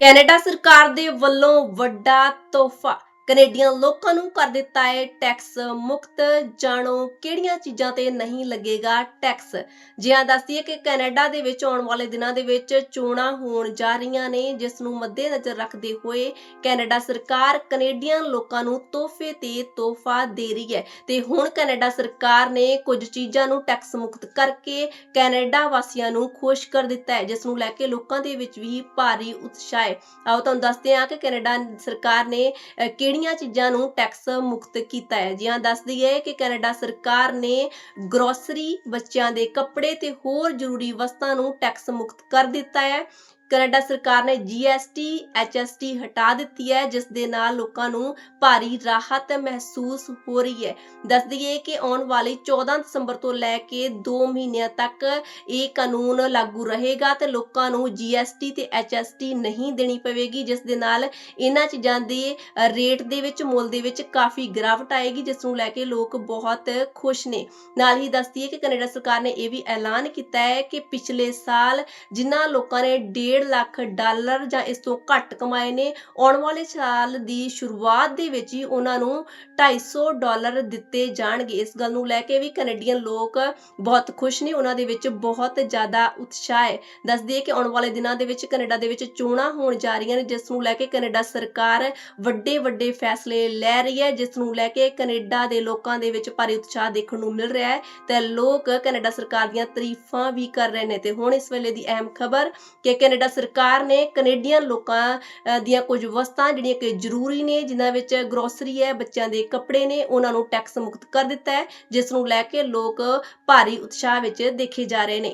Canada ਸਰਕਾਰ ਦੇ ਵੱਲੋਂ ਵੱਡਾ ਤੋਹਫਾ ਕੈਨੇਡੀਅਨ ਲੋਕਾਂ ਨੂੰ ਕਰ ਦਿੱਤਾ ਹੈ ਟੈਕਸ ਮੁਕਤ। ਜਾਣੋ ਕਿਹੜੀਆਂ ਚੀਜ਼ਾਂ ਤੇ ਨਹੀਂ ਲੱਗੇਗਾ ਟੈਕਸ। ਜਿਹਾਂ ਦੱਸਦੀ ਹੈ ਕਿ ਕੈਨੇਡਾ ਦੇ ਵਿੱਚ ਆਉਣ ਵਾਲੇ ਦਿਨਾਂ ਦੇ ਵਿੱਚ ਚੋਣਾਂ ਹੋਣ ਜਾ ਰਹੀਆਂ ਨੇ ਜਿਸ ਨੂੰ ਮੱਦੇਨਜ਼ਰ ਰੱਖਦੇ ਹੋਏ ਕੈਨੇਡਾ ਸਰਕਾਰ ਕੈਨੇਡੀਅਨ ਲੋਕਾਂ ਨੂੰ ਤੋਹਫੇ ਤੇ ਤੋਹਫਾ ਦੇ ਰਹੀ ਹੈ। ਤੇ ਹੁਣ ਕੈਨੇਡਾ ਸਰਕਾਰ ਨੇ ਕੁਝ ਚੀਜ਼ਾਂ ਨੂੰ ਟੈਕਸ ਮੁਕਤ ਕਰਕੇ ਕੈਨੇਡਾ ਵਾਸੀਆਂ ਨੂੰ ਖੁਸ਼ ਕਰ ਦਿੱਤਾ ਹੈ ਜਿਸ ਨੂੰ ਲੈ ਕੇ ਲੋਕਾਂ ਦੇ ਵਿੱਚ ਵੀ ਭਾਰੀ ਉਤਸ਼ਾਹ ਹੈ। ਆਓ ਤੁਹਾਨੂੰ ਦੱਸਦੇ ਹਾਂ ਕਿ ਕੈਨੇਡਾ ਸਰਕਾਰ ਨੇ ਅਹ, ਕਿਹੜੀਆਂ ਚੀਜ਼ਾਂ ਨੂੰ ਟੈਕਸ ਮੁਕਤ ਕੀਤਾ ਹੈ। ਜੀ ਹਾਂ ਦੱਸਦੀ ਹੈ ਕਿ ਕੈਨੇਡਾ ਸਰਕਾਰ ਨੇ ਗਰੋਸਰੀ ਬੱਚਿਆਂ ਦੇ ਕੱਪੜੇ ਤੇ ਹੋਰ ਜ਼ਰੂਰੀ ਵਸਤਾਂ ਨੂੰ ਟੈਕਸ ਮੁਕਤ ਕਰ ਦਿੱਤਾ ਹੈ। ਕੈਨੇਡਾ ਸਰਕਾਰ ਨੇ GST HST ਹਟਾ ਦਿੱਤੀ ਹੈ, ਜਿਸ ਦੇ ਨਾਲ ਲੋਕਾਂ ਨੂੰ ਭਾਰੀ ਰਾਹਤ ਮਹਿਸੂਸ ਹੋ ਰਹੀ ਹੈ। ਦੱਸ ਦਈਏ ਕਿ ਆਉਣ ਵਾਲੀ 14 ਦਸੰਬਰ ਤੋਂ ਲੈ ਕੇ 2 ਮਹੀਨਿਆਂ ਤੱਕ ਇਹ ਕਾਨੂੰਨ ਲਾਗੂ ਰਹੇਗਾ ਤੇ ਲੋਕਾਂ ਨੂੰ GST ਤੇ HST ਨਹੀਂ ਦੇਣੀ ਪਵੇਗੀ, ਜਿਸ ਦੇ ਨਾਲ ਇਹਨਾਂ ਚੀਜ਼ਾਂ ਦੇ ਰੇਟ ਦੇ ਵਿੱਚ, ਮੁੱਲ ਦੇ ਵਿੱਚ ਕਾਫੀ ਗਿਰਾਵਟ ਆਏਗੀ, ਜਿਸ ਨੂੰ ਲੈ ਕੇ ਲੋਕ ਬਹੁਤ ਖੁਸ਼ ਨੇ। ਨਾਲ ਹੀ ਦੱਸਦੀ ਹੈ ਕਿ ਕੈਨੇਡਾ ਸਰਕਾਰ ਨੇ ਇਹ ਵੀ ਐਲਾਨ ਕੀਤਾ ਹੈ ਕਿ ਪਿਛਲੇ ਸਾਲ ਜਿਨ੍ਹਾਂ ਲੋਕਾਂ ਨੇ 1.5 ਲੱਖ ਡਾਲਰ ਜਾਂ ਇਸ ਤੋਂ ਘੱਟ ਕਮਾਏ ਨੇ। ਆਉਣ ਵਾਲੇ ਸਾਲ ਦੀ ਸ਼ੁਰੂਆਤ ਦੇ ਵਿੱਚ ਹੀ ਉਹਨਾਂ ਨੂੰ 250 ਡਾਲਰ ਦਿੱਤੇ ਜਾਣਗੇ। ਇਸ ਗੱਲ ਨੂੰ ਲੈ ਕੇ ਵੀ ਕੈਨੇਡੀਅਨ ਲੋਕ ਬਹੁਤ ਖੁਸ਼ ਨੇ। ਉਹਨਾਂ ਦੇ ਵਿੱਚ ਬਹੁਤ ਜ਼ਿਆਦਾ ਉਤਸ਼ਾਹ ਹੈ। ਦੱਸਦੀ ਹੈ ਕਿ ਆਉਣ ਵਾਲੇ ਦਿਨਾਂ ਦੇ ਵਿੱਚ ਕੈਨੇਡਾ ਦੇ ਵਿੱਚ ਚੋਣਾਂ ਹੋਣ ਜਾ ਰਹੀਆਂ ਨੇ, ਜਿਸ ਨੂੰ ਲੈ ਕੇ ਕੈਨੇਡਾ ਸਰਕਾਰ ਵੱਡੇ ਵੱਡੇ ਫੈਸਲੇ ਲੈ ਰਹੀ ਹੈ, ਜਿਸ ਨੂੰ ਲੈ ਕੇ ਕੈਨੇਡਾ ਦੇ ਲੋਕਾਂ ਦੇ ਵਿੱਚ ਭਾਰੀ ਉਤਸ਼ਾਹ ਦੇਖਣ ਨੂੰ ਮਿਲ ਰਿਹਾ ਹੈ ਤੇ ਲੋਕ ਕੈਨੇਡਾ ਸਰਕਾਰ ਦੀਆਂ ਤਾਰੀਫਾਂ ਵੀ ਕਰ ਰਹੇ ਨੇ। ਤੇ ਹੁਣ ਇਸ ਵੇਲੇ ਦੀ ਅਹਿਮ ਖਬਰ ਕਿ ਕੈਨੇਡਾ ਸਰਕਾਰ ਨੇ ਕੈਨੇਡੀਅਨ ਲੋਕਾਂ ਦੀਆਂ ਕੁਝ ਵਸਤਾਂ ਜਿਹੜੀਆਂ ਕਿ ਜ਼ਰੂਰੀ ਨੇ, ਜਿਨ੍ਹਾਂ ਵਿੱਚ ਗਰੋਸਰੀ ਹੈ, ਬੱਚਿਆਂ ਦੇ ਕੱਪੜੇ ਨੇ, ਉਹਨਾਂ ਨੂੰ ਟੈਕਸ ਮੁਕਤ ਕਰ ਦਿੱਤਾ ਹੈ, ਜਿਸ ਨੂੰ ਲੈ ਕੇ ਲੋਕ ਭਾਰੀ ਉਤਸ਼ਾਹ ਵਿੱਚ ਦੇਖੇ ਜਾ ਰਹੇ ਨੇ।